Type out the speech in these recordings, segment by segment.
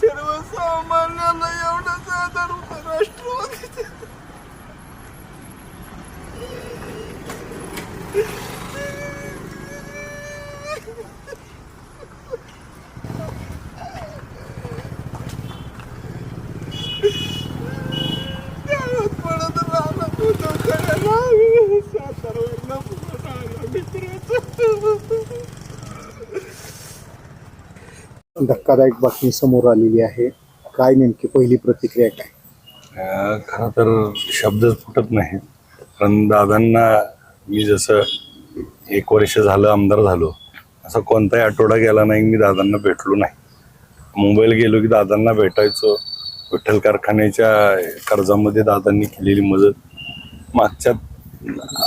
सर्वसामान्याला एवढा आधार होता राष्ट्रवादीचा गावात धक्कादायक बातमी समोर आलेली आहे. काय नेमकी पहिली प्रतिक्रिया काय? खरं तर शब्दच फुटत नाही. कारण दादांना मी जसं एक वर्ष झालं आमदार झालो असा कोणताही आठवडा गेला नाही मी दादांना भेटलो नाही. मुंबईला गेलो की दादांना भेटायचो. विठ्ठल कारखान्याच्या कर्जामध्ये दादांनी केलेली मदत. मागच्या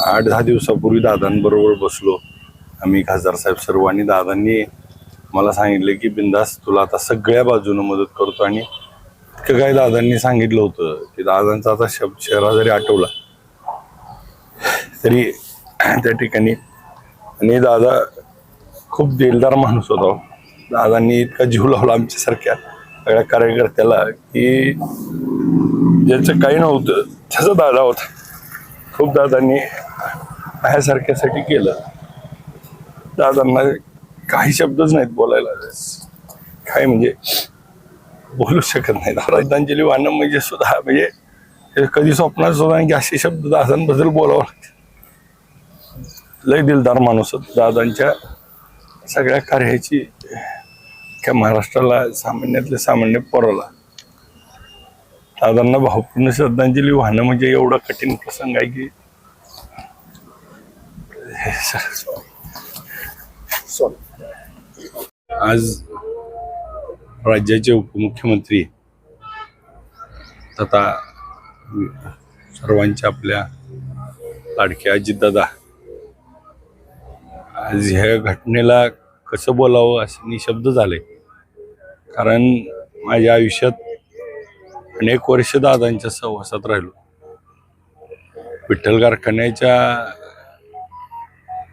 आठ दहा दिवसापूर्वी दादांबरोबर बसलो. आम्ही खासदार साहेब सर्व आणि दादांनी मला सांगितलं की बिंदास तुला आता सगळ्या बाजूनं मदत करतो. आणि इतकं काय दादांनी सांगितलं होतं की दादांचा आता शब्द चेहरा जरी आठवला तरी त्या ठिकाणी आणि दादा खूप दिलदार माणूस होता. दादांनी इतका जीव लावला आमच्यासारख्या सगळ्या कार्यकर्त्याला की ज्याचं काही नव्हतं त्याचा दादा होता. खूप दादांनी माझ्यासारख्यासाठी केलं. दादांना काही शब्दच नाहीत बोलायला. काय म्हणजे बोलू शकत नाही श्रद्धांजली वाहणं म्हणजे सुद्धा म्हणजे हे कधी स्वप्नात सुद्धा की असे शब्द दादांबद्दल बोलावं लागते लय दिलदार माणूस दादांच्या सगळ्या कार्याची त्या महाराष्ट्राला सामान्यातल्या सामान्य पोराला. दादांना भावपूर्ण श्रद्धांजली वाहणं म्हणजे एवढा कठीण प्रसंग आहे की सोन आज राज्याचे उपमुख्यमंत्री तथा सर्वांच्या आपल्या लाडक्या अजितदादा आज ह्या घटनेला कसं बोलावं असं निशब्द झाले. कारण माझ्या आयुष्यात अनेक वर्ष दादांच्या सहवासात राहिलो. विठ्ठल कारखान्याच्या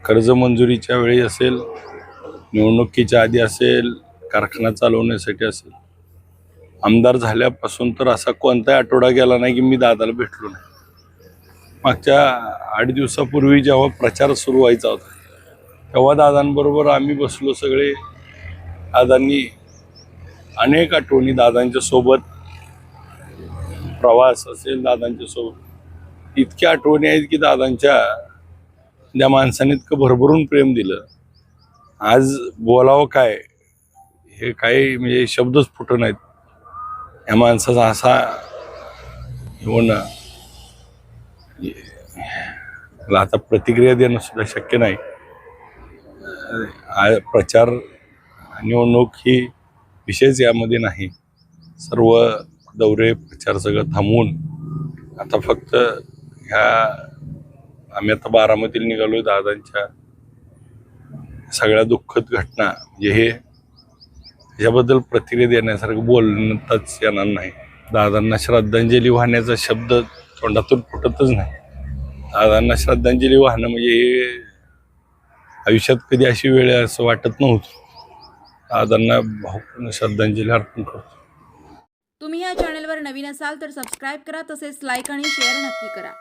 कर्ज मंजुरीच्या वेळी असेल निवडणुकीच्या आधी असेल कारखाना चालवण्यासाठी असेल. आमदार झाल्यापासून तर असा कोणताही आठवडा गेला नाही की मी दादाला भेटलो नाही. मागच्या आठ दिवसापूर्वी जेव्हा प्रचार सुरू व्हायचा होता तेव्हा दादांबरोबर आम्ही बसलो सगळे. दादांनी अनेक आठवणी दादांच्या सोबत. प्रवास असेल दादांच्या सोबत. इतक्या आठवणी आहेत की दादांच्या त्या माणसाने इतकं भरभरून प्रेम दिलं. आज बोलावं काय? हे काही म्हणजे शब्दच फुट नाहीत. या माणसाचा असा होणं आता प्रतिक्रिया देणं सुद्धा शक्य नाही. प्रचार निवडणूक ही विषयच यामध्ये नाही. सर्व दौरे प्रचार सगळं थांबवून आता फक्त ह्या आम्ही आता बारामतीला निघालो दादांच्या सगळ्या दुःखद घटना म्हणजे हे ह्याच्याबद्दल प्रतिक्रिया देण्यासारखं बोलताच येणार नाही. दादांना श्रद्धांजली वाहण्याचा शब्द तोंडातून फुटतच नाही. दादांना श्रद्धांजली वाहणं म्हणजे हे आयुष्यात कधी अशी वेळ असं वाटत नव्हतं. दादांना भावपूर्ण श्रद्धांजली अर्पण करतो. तुम्ही या चॅनलवर नवीन असाल तर सबस्क्राईब करा तसेच लाईक आणि शेअर नक्की करा.